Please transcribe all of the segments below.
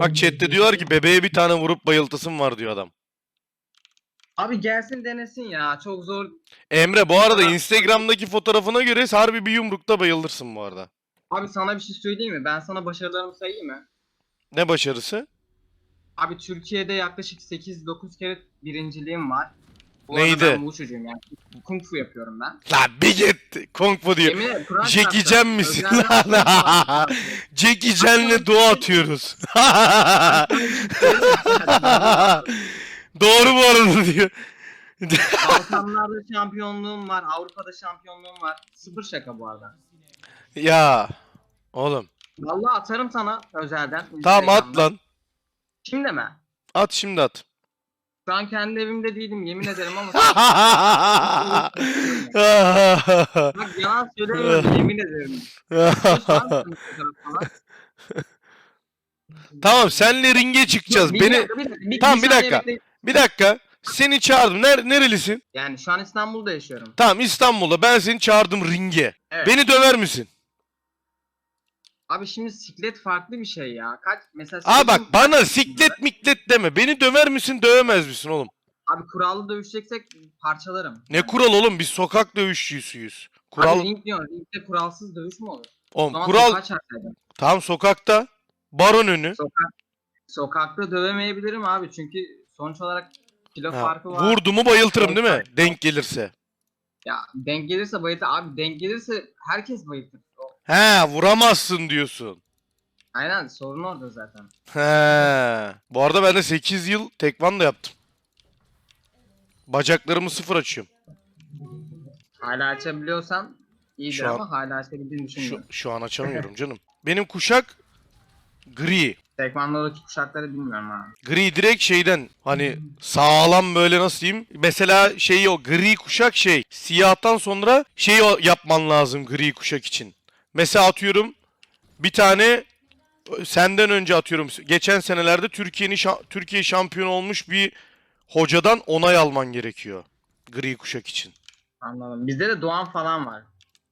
Bak chatte diyorlar ki bebeğe bir tane vurup bayıltasım var diyor adam. Abi gelsin denesin ya. Çok zor. Emre bu arada Instagram'daki fotoğrafına göre harbi bir yumrukta bayılırsın bu arada. Abi sana bir şey söyleyeyim mi? Ben sana başarılarımı sayayım mı? Ne başarısı? Abi Türkiye'de yaklaşık 8-9 kere birinciliğim var. Bu Neydi? arada ben Wushu'cuyum yani. Kung Fu yapıyorum ben. Lan bir git. Kung Fu diyor. Yemin ederim, Kur'an Jackie çarptı. Chan misin lan? Jackie Chan'le dua atıyoruz. Doğru bu arada diyor. Balkanlarda şampiyonluğum var. Avrupa'da şampiyonluğum var. Sıfır şaka bu arada. ya oğlum. Vallahi atarım sana özelden. Tamam at Instagram'dan. lan. Şimdi mi? At şimdi at. Şu an kendi evimde değilim yemin ederim ama bak yalan söylemiyorum yemin ederim. Tamam senle ringe çıkacağız. Bir Beni dakika, bir dakika, bir- Tamam, bir saniye dakika. bekleyin. bir dakika. Seni çağırdım. Ner nerelisin? Yani şu an İstanbul'da yaşıyorum. Tamam İstanbul'da. Ben seni çağırdım ringe. Evet. Beni döver misin? Abi şimdi siklet farklı bir şey ya. Kaç mesela Aa bak bana siklet miklet deme. Beni döver misin dövemez misin oğlum? Abi kurallı dövüşeceksek parçalarım. Ne kural oğlum? Biz sokak dövüşçüsüyüz. Kural... Abi ring diyorsun. Ringde kuralsız dövüş mü olur? Oğlum kural tam sokakta. Baron önü. Sokak, sokakta dövemeyebilirim abi çünkü sonuç olarak kilo Ha, farkı var. Vurdu mu bayıltırım değil mi? Denk gelirse. Ya denk gelirse bayıltır. Abi denk gelirse herkes bayıltır. He vuramazsın diyorsun. Aynen sorun orada zaten. He. Bu arada ben de 8 yıl tekvando yaptım. Bacaklarımı sıfır açıyorum. Hala açabiliyorsan iyidir Şu an- ama hala açabildiğini Şu, düşünmüyorum. şu an açamıyorum canım. Benim kuşak gri. Tekvando'daki kuşakları bilmiyorum abi. Gri direkt şeyden hani sağlam böyle nasıl diyeyim? Mesela şey o gri kuşak şey. Siyahtan sonra şey o- yapman lazım gri kuşak için. Mesela atıyorum bir tane senden önce atıyorum geçen senelerde Türkiye'nin Türkiye şampiyonu olmuş bir hocadan onay alman gerekiyor gri kuşak için. Anladım. Bizde de Doğan falan var.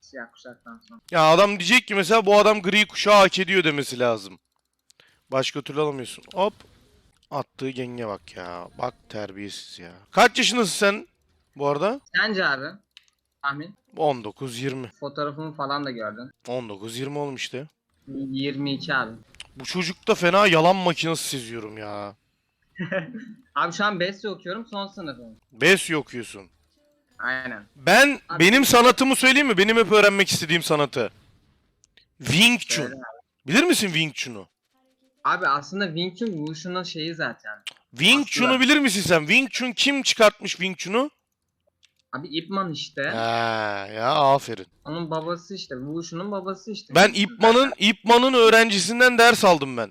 Siyah kuşaktan sonra. Ya adam diyecek ki mesela bu adam gri kuşağı hak ediyor demesi lazım. Başka türlü alamıyorsun. Hop. Attığı genge bak ya. Bak terbiyesiz ya. Kaç yaşındasın sen bu arada? Sence abi? Tahmin. 19-20. Fotoğrafımı falan da gördün. 19-20 oğlum işte. 22 abi. Bu çocukta fena yalan makinesi seziyorum ya. Abi şu an Besyo okuyorum son sınıfım. Besyo okuyorsun. Aynen. Ben Abi- benim sanatımı söyleyeyim mi? Benim hep öğrenmek istediğim sanatı. Wing Chun. Bilir misin Wing Chun'u? Abi aslında Wing Chun Wushu'nun şeyi zaten. Wing Chun'u bilir misin sen? Wing Chun kim çıkartmış Wing Chun'u? Abi Ip Man işte. Ha, ya aferin. Onun babası işte. Wushu'nun babası işte. Ben İp Man'ın İp Man'ın öğrencisinden ders aldım ben.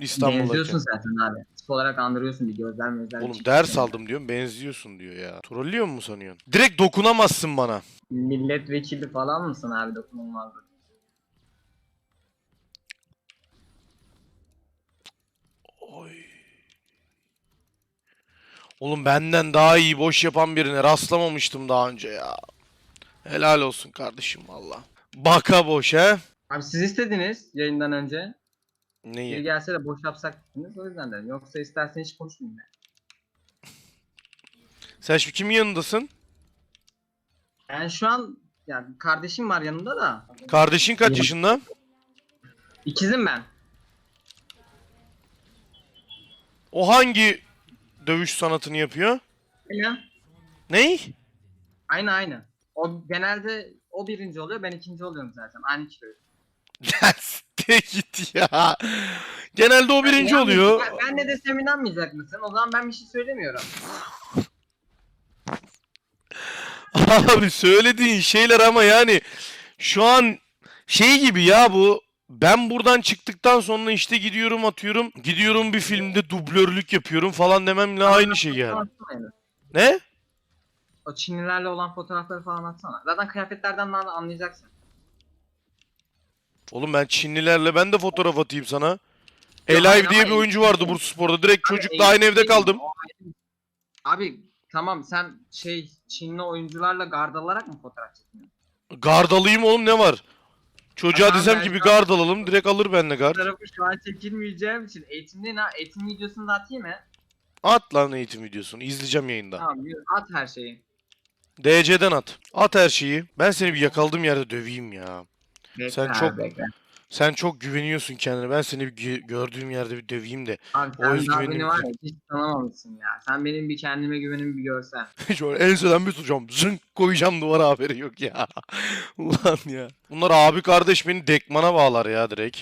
Benziyorsun zaten abi. Tip olarak andırıyorsun bir gözler gözler. Oğlum ders aldım diyorum benziyorsun diyor ya. Trollüyor mu sanıyorsun? Direkt dokunamazsın bana. Milletvekili falan mısın abi dokunulmazlık? Oğlum benden daha iyi boş yapan birine rastlamamıştım daha önce ya. Helal olsun kardeşim valla. Baka boş he. Abi siz istediniz yayından önce. Biri Neyi? gelse de boş yapsak dediniz o yüzden dedim. Yoksa istersen hiç konuşmayayım ben. Sen şimdi kimin yanındasın? Yani şu an yani kardeşim var yanımda da. Kardeşin kaç yaşında? İkizim ben. O hangi dövüş sanatını yapıyor? Öyle. Ney? Aynı aynı. O genelde o birinci oluyor ben ikinci oluyorum zaten. Aynı. Ya siktir git ya. Genelde o birinci Yani oluyor. Ben, ben ne desem inanmayacak mısın? O zaman ben bir şey söylemiyorum. Abi söylediğin şeyler ama yani şu an şey gibi ya bu ben buradan çıktıktan sonra işte gidiyorum atıyorum gidiyorum bir filmde dublörlük yapıyorum falan dememle aynı şey yani. Ne? O Çinlilerle olan fotoğrafları falan atsana. Zaten kıyafetlerden de anlayacaksın. Oğlum ben Çinlilerle ben de fotoğraf atayım sana. Elive diye bir oyuncu vardı Bursaspor'da. Direkt çocukla aynı evde kaldım. ayrı. Abi tamam sen şey Çinli oyuncularla gard alarak mı fotoğraf çekiyorsun? Gardalıyım oğlum ne var? Çocuğa Tamam, desem ben ki bir guard alalım direkt alır benimle Bu guard. tarafı şu an çekilmeyeceğim için eğitimde ne? Eğitim videosunu da atayım mı? At lan eğitim videosunu izleyeceğim yayında. Tamam yürü, at her şeyi. DC'den at. At her şeyi. Ben seni bir yakaladığım yerde döveyim ya. Sen çok- bekle. Sen çok güveniyorsun kendine. Ben seni bir gö- gördüğüm yerde bir döveyim de. Abi O sen daha özgüvenim beni var ya hiç tanımamışsın ya. Sen benim bir kendime güvenimi bir görsen. Şöyle enseden bir tutacağım. Zınk koyacağım duvara haberi yok ya. Ulan ya. Bunlar abi kardeş beni dekmana bağlar ya direkt.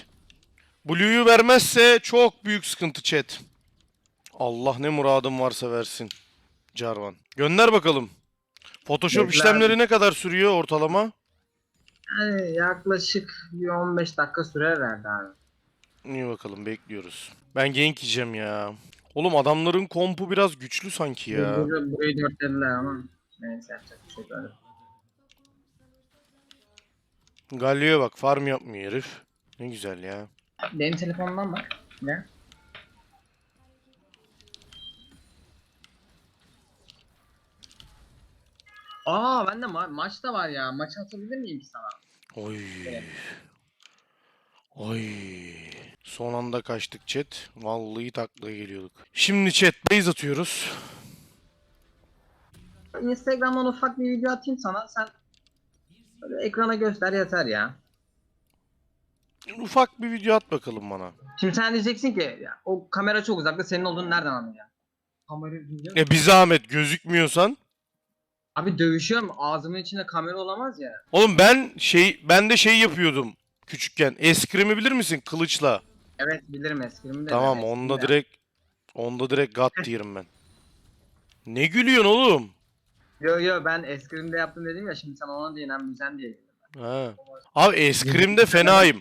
Blue'yu vermezse çok büyük sıkıntı chat. Allah ne muradım varsa versin. Jarvan. Gönder bakalım. Photoshop Bekle işlemleri ne kadar sürüyor ortalama? Yani yaklaşık bir 15 dakika sürer herhalde abi. İyi bakalım bekliyoruz. Ben gank yiyeceğim ya. Oğlum adamların kompu biraz güçlü sanki ya. Burayı, burayı dörtlediler ama neyse yapacak bir şey yok. Galio'ya bak farm yapmıyor herif. Ne güzel ya. Benim telefonumdan bak. Ne? Aa bende ma maç da var ya. Maçı atabilir miyim ki sana? Oy. Oy. Son anda kaçtık chat. Vallahi taklaya geliyorduk. Şimdi chat base atıyoruz. Instagram'dan ufak bir video atayım sana. Sen böyle ekrana göster yeter ya. Ufak bir video at bakalım bana. Şimdi sen diyeceksin ki ya, o kamera çok uzakta senin olduğunu nereden anlayacaksın? Duyuyor E bir zahmet gözükmüyorsan. Abi dövüşüyorum ağzımın içinde kamera olamaz ya. Oğlum ben şey ben de şey yapıyordum küçükken. Eskrimi bilir misin kılıçla? Evet bilirim eskrimi de. Tamam eskrim onda de. direkt onda direkt gat diyelim ben. Ne gülüyorsun oğlum? Yo yo ben eskrimde yaptım dedim ya şimdi sen ona diye inanmayacaksın diye. Ha. Abi eskrimde fenayım.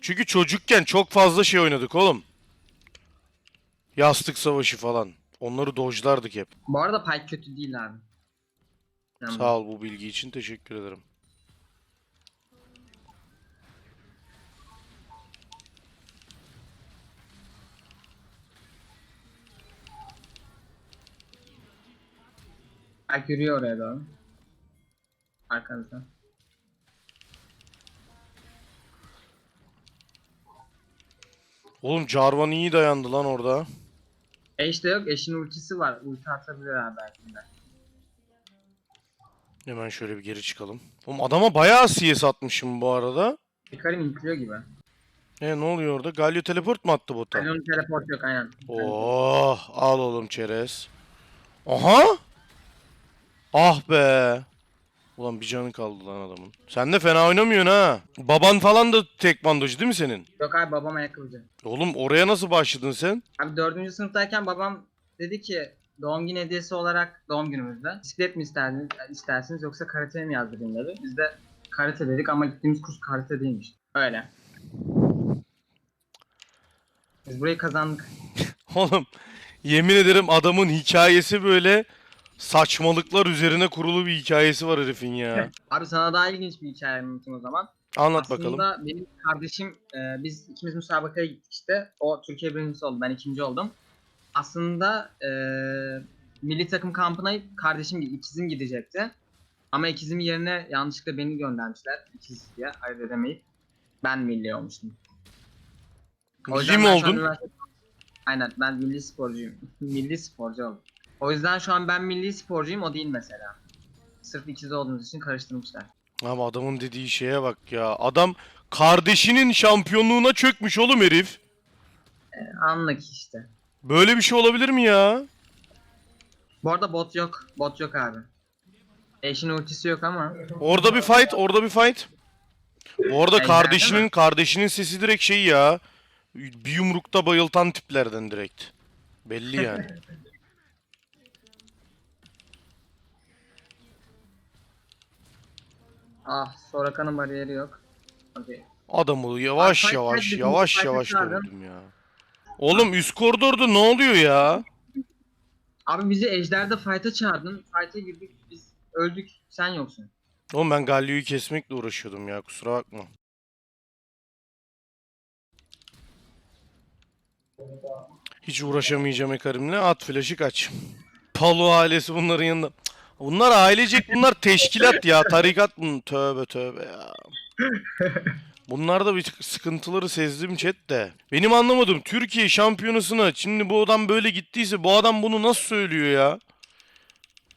Çünkü çocukken çok fazla şey oynadık oğlum. Yastık savaşı falan. Onları dojlardık hep. Bu arada Pike kötü değil abi. Yani Sağ ol bu bilgi için teşekkür ederim. Pike yürüyor oraya doğru. Arkanızda. Oğlum Jarvan iyi dayandı lan orada. Eş de yok. Eşin ultisi var. Ulti atabilir abi belki de. Hemen şöyle bir geri çıkalım. Oğlum adama bayağı CS atmışım bu arada. Hikarim intiliyor gibi. E ne oluyor orada? Galio teleport mu attı bota? Hani onun teleport yok aynen. Oh, al oğlum çerez. Aha! Ah be. Ulan bir canı kaldı lan adamın. Sen de fena oynamıyorsun ha. Baban falan da tekvandocu değil mi senin? Yok abi babam ayakkabıcı. Oğlum oraya nasıl başladın sen? Abi dördüncü sınıftayken babam dedi ki doğum günü hediyesi olarak doğum günümüzde bisiklet mi isterdiniz, istersiniz yoksa karate mi yazdırayım dedi. Biz de karate dedik ama gittiğimiz kurs karate değilmiş. Öyle. Biz burayı kazandık. Oğlum yemin ederim adamın hikayesi böyle saçmalıklar üzerine kurulu bir hikayesi var herifin ya. Abi sana daha ilginç bir hikaye anlatayım o zaman. Anlat Aslında bakalım. benim kardeşim e, biz ikimiz müsabakaya gittik işte. O Türkiye birincisi oldu. Ben ikinci oldum. Aslında e, milli takım kampına kardeşim ikizim gidecekti. Ama ikizim yerine yanlışlıkla beni göndermişler. İkiz diye ayırt edemeyip ben milli olmuştum. O yüzden Milli mi ben şu an oldun? üniversite- Aynen ben milli sporcuyum. milli sporcu oldum. O yüzden şu an ben milli sporcuyum o değil mesela. Sırf ikiz olduğumuz için karıştırmışlar. Ama adamın dediği şeye bak ya. Adam kardeşinin şampiyonluğuna çökmüş oğlum herif. Anlık işte. Böyle bir şey olabilir mi ya? Bu arada bot yok. Bot yok abi. Eşin ultisi yok ama. Orada bir fight, orada bir fight. Ejder kardeşinin kardeşinin sesi direkt şey ya. Bir yumrukta bayıltan tiplerden direkt. Belli yani. Ah Soraka'nın bariyeri yok. Okey. Adamı yavaş fight yavaş yavaş fight yavaş çağırdım. dövdüm ya. Oğlum üst koridorda ne oluyor ya? Abi bizi Ejder'de fight'a çağırdın. Fight'a girdik biz öldük. Sen yoksun. Oğlum ben Galio'yu kesmekle uğraşıyordum ya kusura bakma. Hiç uğraşamayacağım Ekarim'le. At flash'ı kaç. Palu ailesi bunların yanında. Bunlar ailecek bunlar teşkilat ya. Tarikat bunun. Tövbe tövbe ya. Bunlarda bir sıkıntıları sezdim chat de. Benim anlamadım Türkiye şampiyonasına şimdi bu adam böyle gittiyse bu adam bunu nasıl söylüyor ya?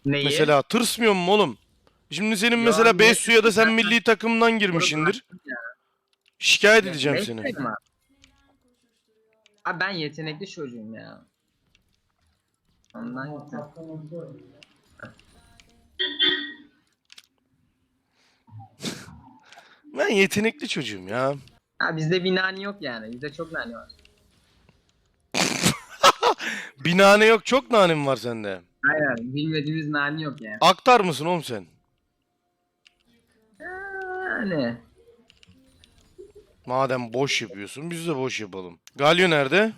Neyi? Mesela tırsmıyor mu oğlum? Şimdi senin Ya mesela niye- Besu'ya da sen milli takımdan girmişsindir. Ya. Şikayet Ya, edeceğim seni. Abi. Abi ben yetenekli çocuğum ya. Ondan gitti. Ben yetenekli çocuğum ya. Ha bizde bir nani yok yani. Bizde çok nani var. Bir nane yok çok nanem var sende. Aynen. Bilmediğimiz nani yok yani. Aktar mısın oğlum sen? Yani. Madem boş yapıyorsun biz de boş yapalım. Galio nerede?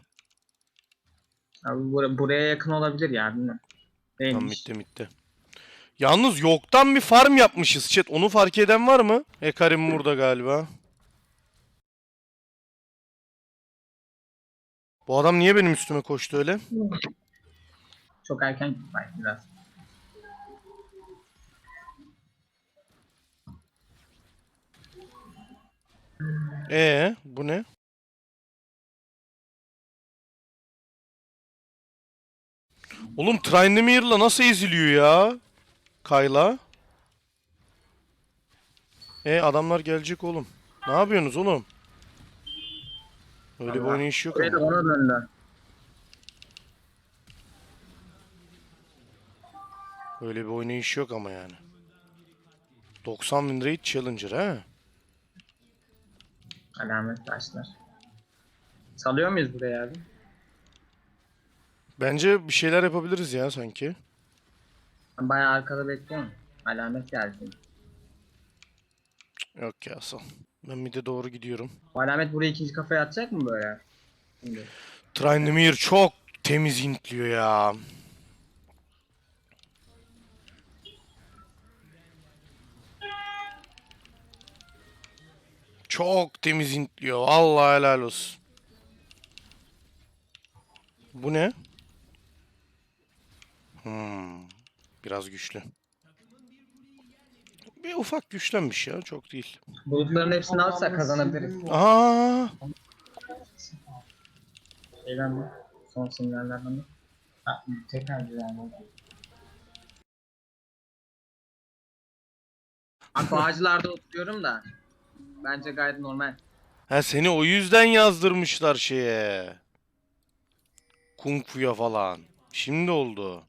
Abi bura- buraya yakın olabilir ya bilmiyorum. Tam Değilmiş. bitti bitti. Yalnız yoktan bir farm yapmışız chat. Onu fark eden var mı? Ekarim burada galiba. Bu adam niye benim üstüme koştu öyle? Çok erken belki biraz. Ee, bu ne? Oğlum Trainemir'la nasıl eziliyor ya? Kayla. E adamlar gelecek oğlum. Ne yapıyorsunuz oğlum? Öyle bir Allah. oynayış yok ama. ona döndü. Öyle bir oynayış yok ama yani. 90 bin rate challenger ha. Alamet taşlar. Salıyor muyuz buraya abi? Bence bir şeyler yapabiliriz ya sanki. Ben bayağı arkada bekliyorum. Alamet geldi. Yok ya sal. Ben bir de doğru gidiyorum. Bu alamet buraya ikinci kafaya atacak mı böyle? Şimdi. Çok temiz intliyor ya. Çok temiz intliyor. Vallahi helal olsun. Bu ne? Biraz güçlü. Bir ufak güçlenmiş ya, çok değil. Bulutların hepsini alırsak kazanabiliriz. Aa, Şeyden mi? Son sinyallerden mi? Ha, tekrar güvenli. Abi bağcılarda oturuyorum da. Bence gayet normal. Ha seni o yüzden yazdırmışlar şeye. Kung Fu'ya falan. Şimdi oldu.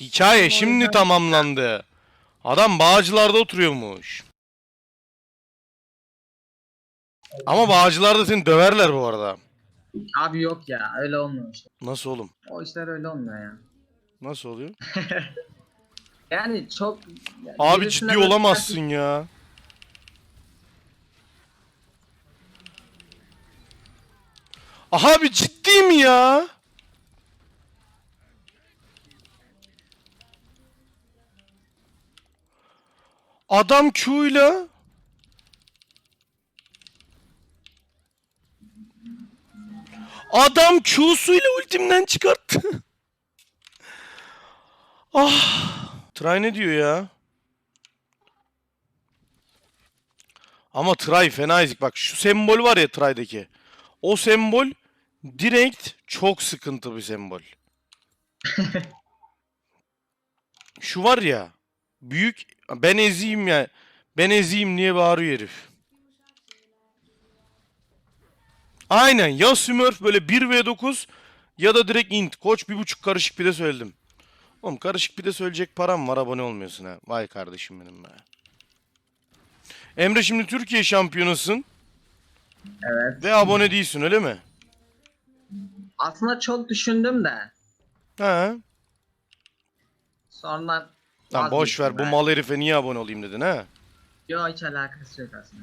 Hikaye şimdi tamamlandı. Adam Bağcılar'da oturuyormuş. Ama Bağcılar'da seni döverler bu arada. Abi yok ya öyle olmuyor işte. Nasıl oğlum? O işler öyle olmuyor ya. Nasıl oluyor? Yani çok... Abi birisine ciddi böyle- olamazsın ya. Abi ciddi mi ya? Adam Q'yla Adam Q'suyla ultimden çıkarttı. ah. Try ne diyor ya? Ama Try fena ezik. Bak şu sembol var ya Try'daki. O sembol direkt çok sıkıntı bir sembol. şu var ya. Büyük ben eziyim ya. Ben eziyim diye bağırıyor herif. Aynen ya Smurf böyle 1v9 ya da direkt int. Koç bir buçuk karışık pide söyledim. Oğlum karışık pide söyleyecek param var abone olmuyorsun ha. Vay kardeşim benim be. Emre şimdi Türkiye şampiyonasın Evet. ve abone değilsin öyle mi? Aslında çok düşündüm de. Ha. Sonra Lan boş ver bu mal herife niye abone olayım dedin ha? Yok hiç alakası yok aslında.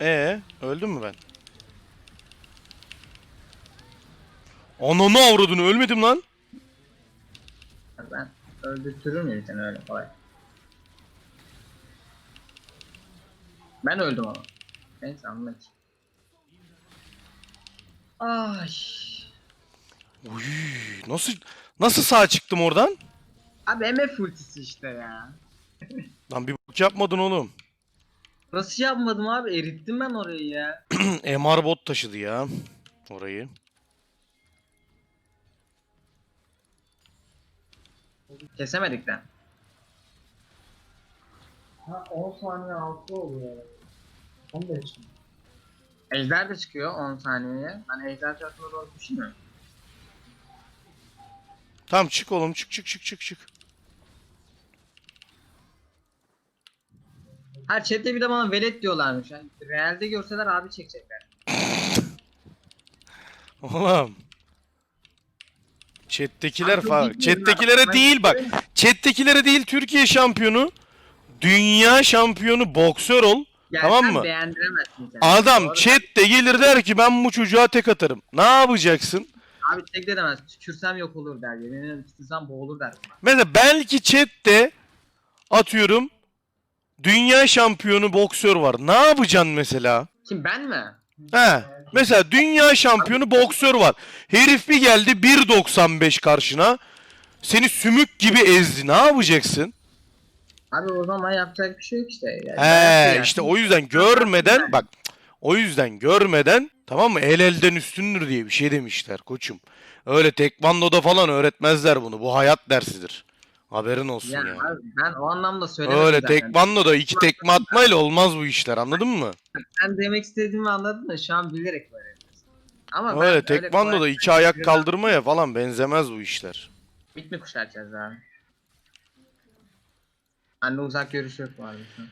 Ee, öldün mü ben? Ananı avradını ölmedim lan. Ben öldürtürür müyüm seni öyle kolay? Ben öldüm ama. Neyse anladık. Ay. Uy, nasıl nasıl sağ çıktım oradan? Abi MF ultisi işte ya. Lan bir bok yapmadın oğlum. Nasıl yapmadım abi? Erittim ben orayı ya. MR bot taşıdı ya orayı. Kesemedik de. Ha 10 saniye altı oluyor. 15 mi? Ejder de çıkıyor 10 saniyeye. Ben ejder tarafına doğru düşünmüyorum. Tamam çık oğlum çık çık çık çık çık. Her chatte bir de bana velet diyorlarmış. Yani realde görseler abi çekecekler. Oğlum. Chat'tekiler Abi falan. bilmiyorum Chat'tekilere değil bak. Chat'tekilere değil Türkiye şampiyonu. Dünya şampiyonu boksör ol. Yani Tamam mı? beğendiremezsin kendini. Adam Doğru. chat'te gelir der ki ben bu çocuğa tek atarım. Ne yapacaksın? Abi tek de demez. Tükürsem yok olur der. Yemin ederim tükürsem boğulur der. Mesela belki chat'te atıyorum dünya şampiyonu boksör var. Ne yapacaksın mesela? Kim ben mi? He. Mesela dünya şampiyonu boksör var. Herif bir geldi 1.95 karşına. Seni sümük gibi ezdi. Ne yapacaksın? Abi o zaman yapacak bir şey yok işte. Yani He işte o yüzden görmeden bak o yüzden görmeden tamam mı el elden üstündür diye bir şey demişler koçum. Öyle tekvandoda falan öğretmezler bunu. Bu hayat dersidir. Haberin olsun Yani yani. abi ben o anlamda söylemedim Öyle zaten. tekvandoda iki tekme atmayla olmaz bu işler anladın mı? Ben demek istediğimi anladın da şu an bilerek böyle yapıyorsun. Ama ben Öyle tekvandoda kolay- iki ayak kaldırmaya falan benzemez bu işler. Bit mi kuşatacağız abi? Anne uzak görüş yok bu arada. şu an.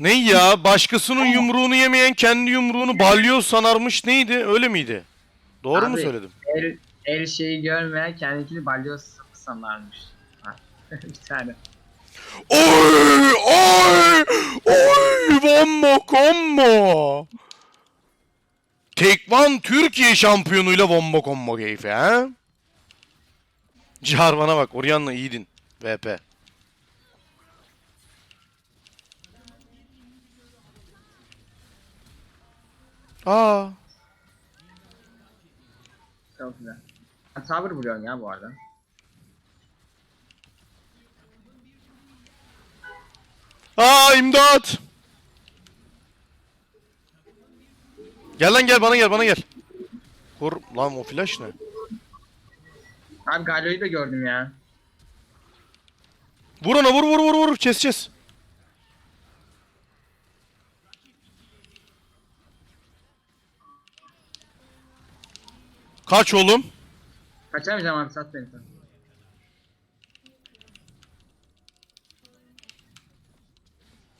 Ne ya? Başkasının yumruğunu yemeyen kendi yumruğunu balyoz sanarmış neydi? Öyle miydi? Doğru mu Abi, söyledim? El, el şeyi görmeyen kendikini balyoz sanarmış. Bir tane. Oy! Oy! Oy! Bomba combo! Tekvan Türkiye şampiyonuyla bomba combo keyfi ha? Jarvan'a bak Orianna iyiydin. VP. Aa. Çok güzel. Tower vuruyorum ya bu arada. Aa imdat. Gel lan gel bana gel bana gel. Kur lan o flash ne? Abi Galio'yu da gördüm ya. Vur ona vur vur vur vur keseceğiz. Kaç oğlum? Kaçamayacağım abi sat beni sen.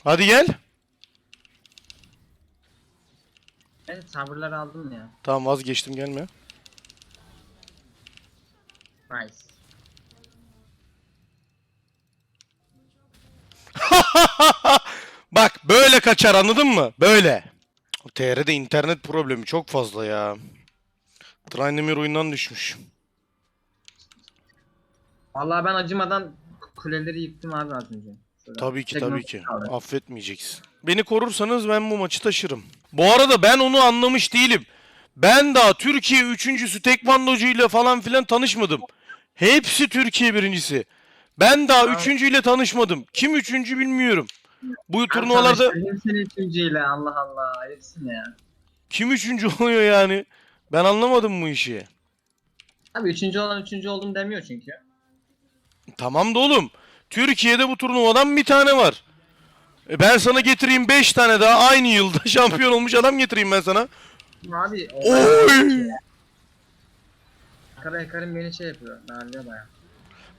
Hadi gel. Ben tower'ları aldım ya. Tamam vazgeçtim gelme. Nice. Bak böyle kaçar anladın mı? Böyle. TR'de internet problemi çok fazla ya. Trindamir oyundan düşmüş. Vallahi ben acımadan kuleleri yıktım abi az önce. Şurada. Tabii ki tabii ki. Affetmeyeceksin. Beni korursanız ben bu maçı taşırım. Bu arada ben onu anlamış değilim. Ben daha Türkiye üçüncüsü tekvandocuyla falan filan tanışmadım. Hepsi Türkiye birincisi. Ben daha Abi- üçüncüyle tanışmadım. Kim üçüncü bilmiyorum. Bu Ben turnuvalarda seni üçüncüyle Allah Allah. Ayıpsın ya. kim üçüncü oluyor yani? Ben anlamadım bu işi. Abi üçüncü olan üçüncü oldum demiyor çünkü. Tamam da oğlum. Türkiye'de bu turnuvadan bir tane var. E ben sana getireyim 5 tane daha aynı yılda şampiyon olmuş adam getireyim ben sana. Abi Oy! Kara yakarım beni şey yapıyor. Darlıyor baya.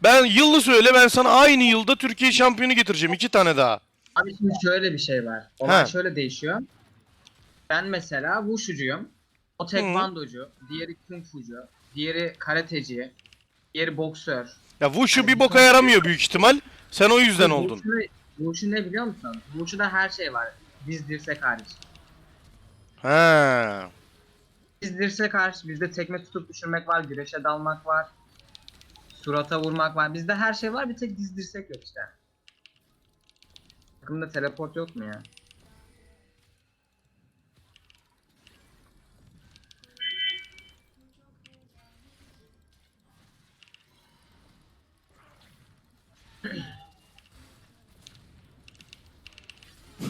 Ben yılı söyle ben sana aynı yılda Türkiye şampiyonu getireceğim iki tane daha. Abi şimdi şöyle bir şey var. Olay He. şöyle değişiyor. Ben mesela wushucuyum. O tekvandocu, diğeri kung fucu, diğeri karateci, diğeri boksör. Ya Wushu bir boka yaramıyor büyük ihtimal. Sen o yüzden oldun. Wushu ne- Wushu ne biliyor musun? Wushu'da her şey var. Diz dirsek hariç. Ha. Diz dirsek hariç bizde tekme tutup düşürmek var, güreşe dalmak var. Surata vurmak var. Bizde her şey var bir tek diz dirsek yok işte. Takımda teleport yok mu ya?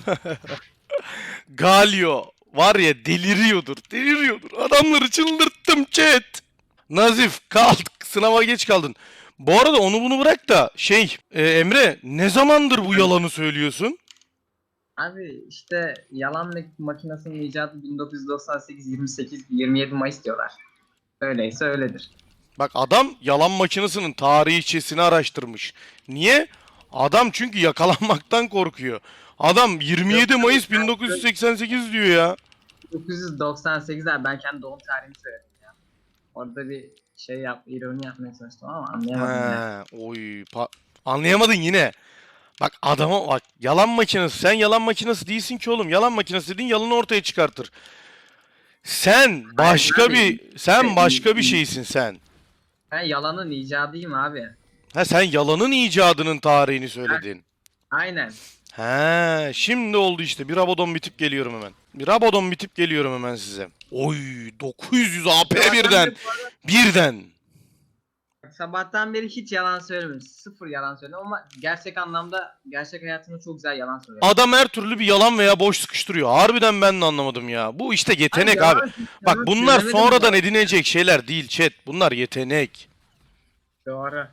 Galio var ya deliriyordur. Deliriyordur. Adamları çıldırttım chat. Nazif kalk. Sınava geç kaldın. Bu arada onu bunu bırak da şey e, Emre ne zamandır bu yalanı söylüyorsun? Abi işte yalan mak- makinesinin icadı 1998 28 27 Mayıs diyorlar. Öyleyse öyledir. Bak adam yalan makinesinin tarihçesini araştırmış. Niye? Adam çünkü yakalanmaktan korkuyor. Adam 27 Mayıs 1988 diyor ya. 1998'ler ben kendi doğum tarihimi söyledim ya. Orada bir şey yap, ironi yapmaya çalıştım ama anlayamadım ya. He, oy pa- anlayamadın yine. Bak adama bak yalan makinesi. Sen yalan makinesi değilsin ki oğlum. Yalan makinesi dediğin yalanı ortaya çıkartır. Sen başka abi. bir sen başka bir şeysin sen. Ben yalanın icadıyım abi. Ha sen yalanın icadının tarihini söyledin. Aynen. He, şimdi oldu işte. Bir abodon bitip geliyorum hemen. Bir abodon bitip geliyorum hemen size. Oy 900 AP birden. Birden. Sabahtan beri hiç yalan söylemedim. Sıfır yalan söyledim ama gerçek anlamda gerçek hayatımda çok güzel yalan söyledim. Adam her türlü bir yalan veya boş sıkıştırıyor. Harbiden ben de anlamadım ya. Bu işte yetenek yalan- abi. Bak bunlar sonradan ya. edinecek şeyler değil chat. Bunlar yetenek. Doğru.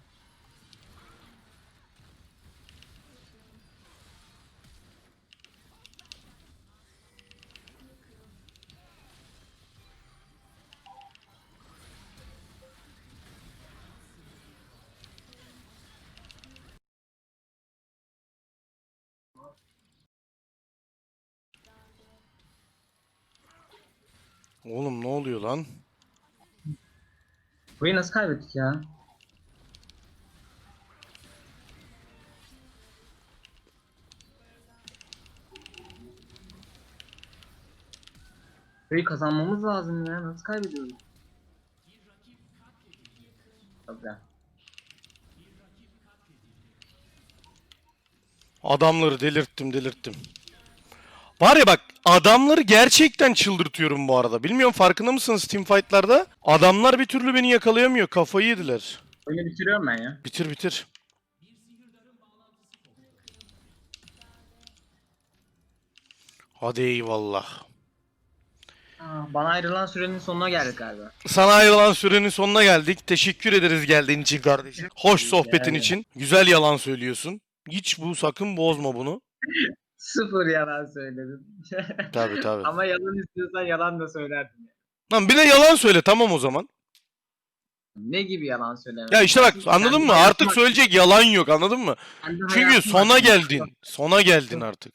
Oğlum ne oluyor lan? Burayı nasıl kaybettik ya? Burayı kazanmamız lazım ya. Nasıl kaybediyoruz? Güzel. Adamları delirttim delirttim. Var ya bak adamları gerçekten çıldırtıyorum bu arada. Bilmiyorum farkında mısınız teamfight'larda? Adamlar bir türlü beni yakalayamıyor. Kafayı yediler. Oyunu bitiriyorum ben ya. Bitir bitir. Hadi eyvallah. Aa, bana ayrılan sürenin sonuna geldik galiba. Sana ayrılan sürenin sonuna geldik. Teşekkür ederiz geldiğin için kardeşim. Hoş sohbetin için. Güzel yalan söylüyorsun. Hiç bu sakın bozma bunu. Sıfır yalan söyledim. Tabii tabii. Ama yalan istiyorsan yalan da söylerdim. ya. Lan bir de yalan söyle tamam o zaman. Ne gibi yalan söylemek? Ya işte bak anladın mı? Artık söyleyecek yalan yok anladın mı? Çünkü sona geldin. Sona geldin artık.